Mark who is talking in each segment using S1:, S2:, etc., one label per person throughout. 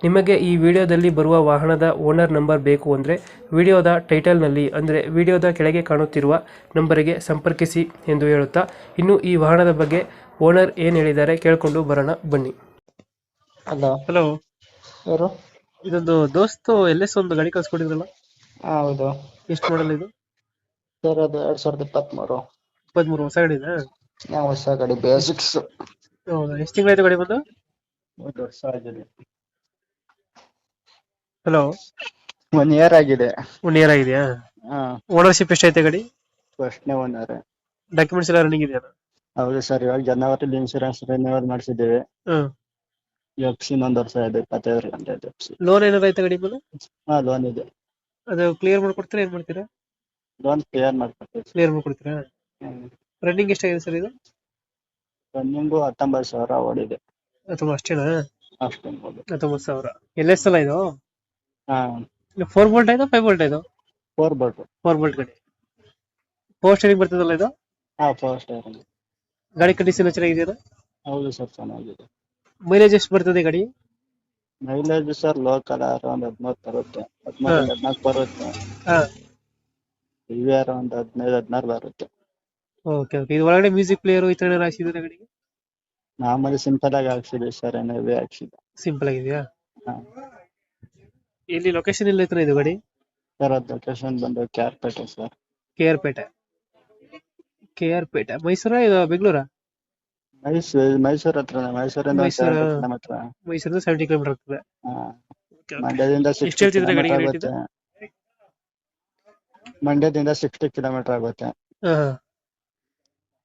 S1: ನಿಮಗೆ ಈ ವಿಡಿಯೋದಲ್ಲಿ ಬರುವ ವಾಹನದ ಓನರ್ ನಂಬರ್ ಬೇಕು ಅಂದರೆ ವಿಡಿಯೋದ ಟೈಟಲ್ನಲ್ಲಿ ಅಂದರೆ ವಿಡಿಯೋದ ಕೆಳಗೆ ಕಾಣುತ್ತಿರುವ ನಂಬರಿಗೆ ಸಂಪರ್ಕಿಸಿ ಎಂದು ಹೇಳುತ್ತಾ ಇನ್ನು ಈ ವಾಹನದ ಬಗ್ಗೆ ಓನರ್ ಏನು ಹೇಳಿದ್ದಾರೆ ಕೇಳಿಕೊಂಡು ಬರೋಣ ಬನ್ನಿ.
S2: ಹಲೋ.
S1: ಹಲೋ.
S2: ಯಾರು?
S1: ಇದೊಂದು ದೋಸ್ತು ಎಲ್ ಎಸ್ ಒಂದು ಗಾಡಿ ಕಳ್ಸ್ಕೊಟ್ಟಿದ್ರಲ್ಲ
S2: ಹಾ, ಹೌದು.
S1: ಎಷ್ಟು ಮಾಡಲ್ ಇದು?
S2: ಸರ್ ಅದು ಎರಡ್ ಸಾವಿರದ ಇಪ್ಪತ್ಮೂರು.
S1: ಇಪ್ಪತ್ಮೂರು ಹೊಸ ಗಾಡಿ ಇದೆ?
S2: ನಾವು ಹೊಸ ಗಾಡಿ ಬೇಸಿಕ್ಸ್
S1: ಹೌದಾ ಎಷ್ಟು ತಿಂಗಳಾಯ್ತು ಗಾಡಿ ಬಂದು?
S2: ಒಂದು ವರ್ಷ ಆಗಿದೆ
S1: ಹಲೋ
S2: ಒನ್ ಇಯರ್ ಆಗಿದೆ.
S1: ಒನ್ ಇಯರ್ ಆಗಿದೆಯಾ? ಓನರ್ಶಿಪ್ ಎಷ್ಟೈತೆ ಗಾಡಿ?
S2: ಫಸ್ಟ್ನೇ ಒನ್ ಅವರ್
S1: ಡಾಕ್ಯುಮೆಂಟ್ಸ್ ಎಲ್ಲ ರನ್ನಿಂಗ್ ಇದೆಯಾ?
S2: ಹೌದು ಸರ್ ಇವಾಗ ಜನವರಿ ಇನ್ಶೂರೆನ್ಸ್ ರಿನ್ಯೂವಲ್ ಮಾಡಿಸಿದ್ದೀವಿ. ಎಫ್ ಸಿ ಇನ್ನೊಂದು ವರ್ಷ ಇದೆ ಇಪ್ಪತ್ತೈದು ಗಂಟೆ ಇದೆ ಎಫ್ ಸಿ
S1: ಲೋನ್ ಏನಾದ್ರು ಐತೆ ಗಡಿ ಮೇಲೆ?
S2: ಹಾ ಲೋನ್ ಇದೆ.
S1: ಅದು ಕ್ಲಿಯರ್ ಮಾಡ್ಕೊಡ್ತೀರಾ ಏನು ಮಾಡ್ತೀರಾ?
S2: ಲೋನ್ ಕ್ಲಿಯರ್ ಮಾಡ್ಕೊಡ್ತೀವಿ
S1: ಕ್ಲಿಯರ್ ಮಾಡ್ಕೊಡ್ತೀರಾ? ರನ್ನಿಂಗ್ ಎಷ್ಟಾಗಿದೆ ಸರ್ ಇದು?
S2: ರನ್ನಿಂಗು ಹತ್ತೊಂಬತ್ತು ಸಾವಿರ ಓಡಿದೆ.
S1: ಅಥವಾ ಅಷ್ಟೇನಾ?
S2: ಅಷ್ಟೇ ಹೌದು
S1: ಹತ್ತೊಂಬತ್ತು ಸಾವಿರ. ಎಲ್ಲ ಸಲ ಇದು?
S2: ಹಾ.
S1: ಫೋರ್ ಬೋಲ್ಟ್ ಆಯ್ತಾ ಫೈವ್ ಬೋಲ್ಟ್ ಇದು
S2: ಫೋರ್ ಬೋಲ್ಟ್
S1: ಫೋರ್ ಬೋಲ್ಟ್ ಗಾಡಿ. ಪವರ್ ಸ್ಟೇರಿಂಗ್ ಬರ್ತದಲ್ಲ ಇದು?
S2: ಹಾ ಫೋರ್ ಸ್ಟೇರಿಂಗ್
S1: ಗಾಡಿ ಕಂಡೀಷನ್ ಚೆನ್ನಾಗಿದೆಯಾ
S2: ಹೌದು ಸರ್ ಚೆನ್ನಾಗಿದೆ.
S1: ಮೈಲೇಜ್ ಎಷ್ಟು ಬರ್ತದೆ ಗಾಡಿ?
S2: ಮೈಲೇಜ್ ಸರ್ ಲೋಕಲ್ ಅರೌಂಡ್ ಹದಿಮೂರು ಬರುತ್ತೆ. ಹದಿಮೂರು ಹದಿನಾಲ್ಕು ಬರುತ್ತೆ.
S1: ಹಾ.
S2: ಇವೆ ಅರೌಂಡ್ ಹದಿನೈದು ಹದಿನಾರು ಬರುತ್ತೆ.
S1: ಓಕೆ ಓಕೆ ಇದು ಒಳಗಡೆ ಮ್ಯೂಸಿಕ್ ಪ್ಲೇಯರ್ ಈ ತರ ಏನಾದ್ರು ಹಾಕ್ಸಿದ್ರೆ ಗಾಡಿಗೆ?
S2: ಮಾಮೂಲಿ ಸಿಂಪಲ್ ಆಗಿ ಹಾಕ್ಸಿದ್ವಿ ಸರ್ ಏನೇ ಹಾಕ್ಸಿದ್ವಿ
S1: ಸಿಂಪಲ್ ಆಗಿದೆಯಾ?
S2: ಹಾ.
S1: ಇಲ್ಲಿ ಲೊಕೇಶನ್ ಇಲ್ಲ ಇದು ಗಾಡಿ?
S2: ಸರ್ ಅದು ಲೊಕೇಶನ್ ಬಂದು ಕ್ಯಾರ್ಪೇಟೆ ಸರ್
S1: ಕೆ ಆರ್ ಪೇಟೆ ಕೆ ಆರ್ ಪೇಟೆ ಮೈಸೂರಾ ಇದು ಬೆಂಗಳೂರಾ?
S2: ಮೈಸೂರು ಮೈಸೂರ್ ಹತ್ರ ಮೈಸೂರಿಂದ
S1: ಮೈಸೂರು.
S2: ಕಿಲೋಮೀಟರ್
S1: ಮೈಸೂರಿಂದ ಸೆವೆಂಟಿ ಕಿಲೋಮೀಟರ್ ಆಗ್ತದೆ. Okay, okay.
S2: ಮಂಡ್ಯದಿಂದ
S1: ಎಷ್ಟು
S2: ಸಿಕ್ಸ್ಟಿ
S1: ಹೇಳ್ತಿದ್ರೆ ಗಾಡಿಗೆ
S2: ಕಿಲೋಮೀಟರ್
S1: rate
S2: ಆಗುತ್ತೆ ಮಂಡ್ಯದಿಂದ ಸಿಕ್ಸ್ಟಿ ಕಿಲೋಮೀಟರ್ ಆಗುತ್ತೆ.
S1: ಹಾ ಹಾ.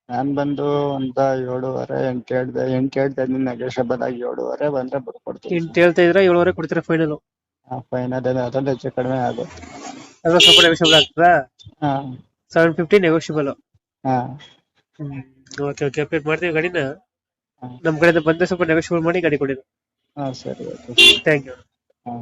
S2: ನಾನ್ ಬಂದು ಒಂದ ಏಳುವರೆ ಎಂಟು ಹೇಳ್ದೆ ಎಂಟು ಹೇಳ್ದೆ ನೆಗೋಷಿಯಬಲ್ ಆಗಿ ಏಳುವರೆ ಬಂದ್ರೆ ಬರ್ಕೊಡ್ತೀನಿ
S1: ಎಂಟು ಹೇಳ್ತಾ ಇದ್ರೆ ಏಳುವರೆ ಕೊಡ್ತೀರಾ ಫೈನಲ್
S2: ಫೈನಲ್ ಅದನ್ನ ಹೆಚ್ಚು ಕಡಿಮೆ ಆಗುತ್ತೆ.
S1: ಅದ್ರ ಸ್ವಲ್ಪ ನೆಗೋಷಿಯಬಲ್ ಆಗ್ತದಾ?
S2: ಹಾ.
S1: ಸೆವೆನ್ ಫಿಫ್ಟಿ ನೆಗೋಷಿಯಬಲ್
S2: ಹಾ.
S1: ಓಕೆ ಓಕೆ ಅಪ್ಡೇಟ್ ಮಾಡ್ತೀವಿ ಗಾಡಿನ. ನಮ್ಮ ಕಡೆಯಿಂದ ಬಂದ್ರೆ ಸ್ವಲ್ಪ ನೆಗೋಷಿಯಬಲ್ ಮಾಡಿ ಗಾಡಿ ಕೊಡಿ.
S2: ಹಾ ಸರಿ ಓಕೆ
S1: ಥ್ಯಾಂಕ್ ಯು
S2: ಹಾ.